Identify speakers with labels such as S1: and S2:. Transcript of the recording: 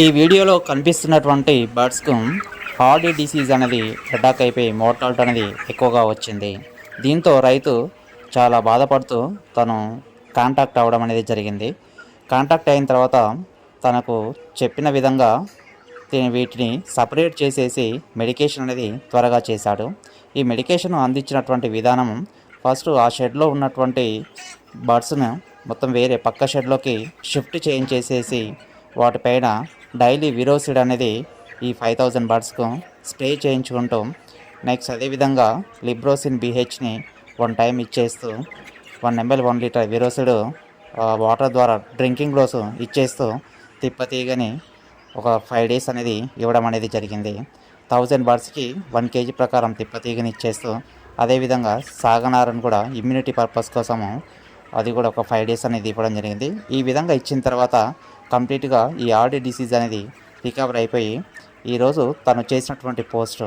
S1: ఈ వీడియోలో కనిపిస్తున్నటువంటి బర్డ్స్కు హార్డీ డిసీజ్ అనేది అటాక్ అయిపోయి మోర్టాలిటీ అనేది ఎక్కువగా వచ్చింది. దీంతో రైతు చాలా బాధపడుతూ తను కాంటాక్ట్ అవ్వడం అనేది జరిగింది. కాంటాక్ట్ అయిన తర్వాత తనకు చెప్పిన విధంగా వీటిని సపరేట్ చేసేసి మెడికేషన్ అనేది త్వరగా చేశాడు. ఈ మెడికేషన్ అందించినటువంటి విధానం ఫస్ట్ ఆ షెడ్లో ఉన్నటువంటి బర్డ్స్ను మొత్తం వేరే పక్క షెడ్లోకి షిఫ్ట్ చేయించేసేసి వాటిపైన డైలీ విరోసిడ్ అనేది ఈ ఫైవ్ థౌజండ్ బర్డ్స్కు స్ప్రే చేయించుకుంటూ నెక్స్ట్ అదేవిధంగా లిబ్రోసిన్ బీహెచ్ని వన్ టైం ఇచ్చేస్తూ one ML one litre Virocid water ద్వారా డ్రింకింగ్ గ్లోస్ ఇచ్చేస్తూ తిప్పతీగని ఒక ఫైవ్ డేస్ అనేది ఇవ్వడం అనేది జరిగింది. థౌజండ్ బర్డ్స్కి వన్ కేజీ ప్రకారం తిప్పతీగని ఇచ్చేస్తూ అదేవిధంగా సాగనారని కూడా ఇమ్యూనిటీ పర్పస్ కోసము అది కూడా ఒక ఫైవ్ డేస్ అనేది ఇవ్వడం జరిగింది. ఈ విధంగా ఇచ్చిన తర్వాత కంప్లీట్గా ఈ ఆర్డీ డిసీజ్ అనేది రికవర్ అయిపోయి ఈరోజు తను చేసినటువంటి పోస్ట్